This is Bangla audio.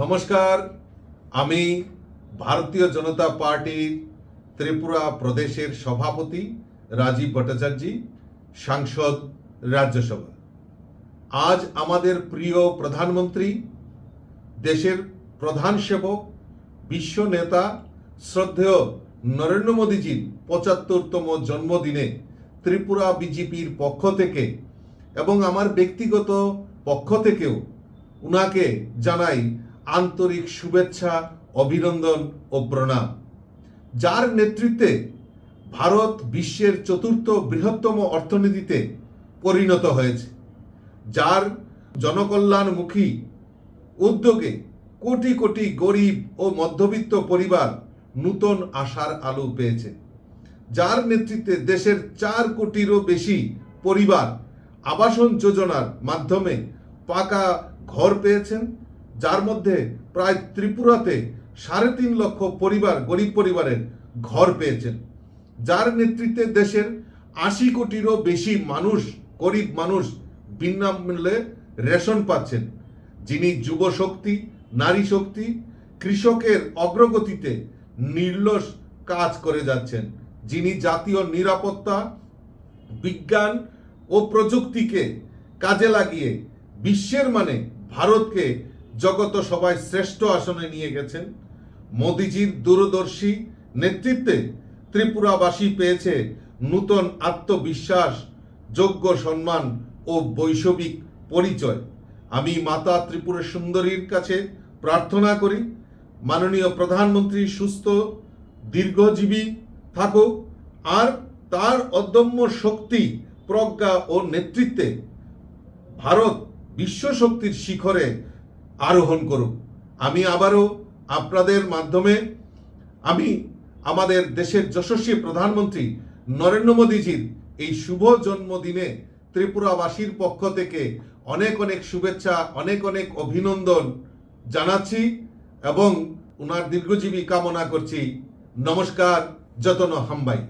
নমস্কার, আমি ভারতীয় জনতা পার্টির ত্রিপুরা প্রদেশের সভাপতি রাজীব ভট্টাচার্য, সাংসদ রাজ্যসভা। আজ আমাদের প্রিয় প্রধানমন্ত্রী, দেশের প্রধান সেবক, বিশ্ব নেতা শ্রদ্ধেয় নরেন্দ্র মোদীজির পঁচাত্তরতম জন্মদিনে ত্রিপুরা বিজেপির পক্ষ থেকে এবং আমার ব্যক্তিগত পক্ষ থেকেও উনাকে জানাই আন্তরিক শুভেচ্ছা, অভিনন্দন ও প্রণাম। যার নেতৃত্বে ভারত বিশ্বের চতুর্থ বৃহত্তম অর্থনীতিতে পরিণত হয়েছে, যার জনকল্যাণমুখী উদ্যোগে কোটি কোটি গরিব ও মধ্যবিত্ত পরিবার নূতন আশার আলো পেয়েছে। যার নেতৃত্বে দেশের চার কোটিরও বেশি পরিবার আবাসন যোজনার মাধ্যমে পাকা ঘর পেয়েছেন যার মধ্যে প্রায় ত্রিপুরাতে সাড়ে তিন লক্ষ পরিবার, গরিব পরিবারের ঘর পেয়েছেন। যার নেতৃত্বে দেশের আশি কোটিরও বেশি মানুষ, গরিব মানুষ বিনামূল্যে রেশন পাচ্ছেন। যিনি যুব শক্তি নারী শক্তি কৃষকের অগ্রগতিতে নির্লস কাজ করে যাচ্ছেন। যিনি জাতীয় নিরাপত্তা, বিজ্ঞান ও প্রযুক্তিকে কাজে লাগিয়ে বিশ্বের মানে ভারতকে জগত সবাই শ্রেষ্ঠ আসনে নিয়ে গেছেন। মোদিজির দূরদর্শী নেতৃত্বে ত্রিপুরাবাসী পেয়েছে নূতন আত্মবিশ্বাস, যোগ্য সম্মান ও বৈষয়িক পরিচয়। আমি মাতা ত্রিপুরা সুন্দরীর কাছে প্রার্থনা করি, মাননীয় প্রধানমন্ত্রী সুস্থ, দীর্ঘজীবী থাকুক আর তার অদম্য শক্তি, প্রজ্ঞা ও নেতৃত্বে ভারত বিশ্ব শক্তির শিখরে আরোহণ করুক। আমি আবারও আপনাদের মাধ্যমে আমি আমাদের দেশের যশস্বী প্রধানমন্ত্রী নরেন্দ্র মোদীজির এই শুভ জন্মদিনে ত্রিপুরাবাসীর পক্ষ থেকে অনেক অনেক শুভেচ্ছা, অনেক অনেক অভিনন্দন জানাচ্ছি এবং ওনার দীর্ঘজীবী কামনা করছি। নমস্কার, যতন হাম্বাই।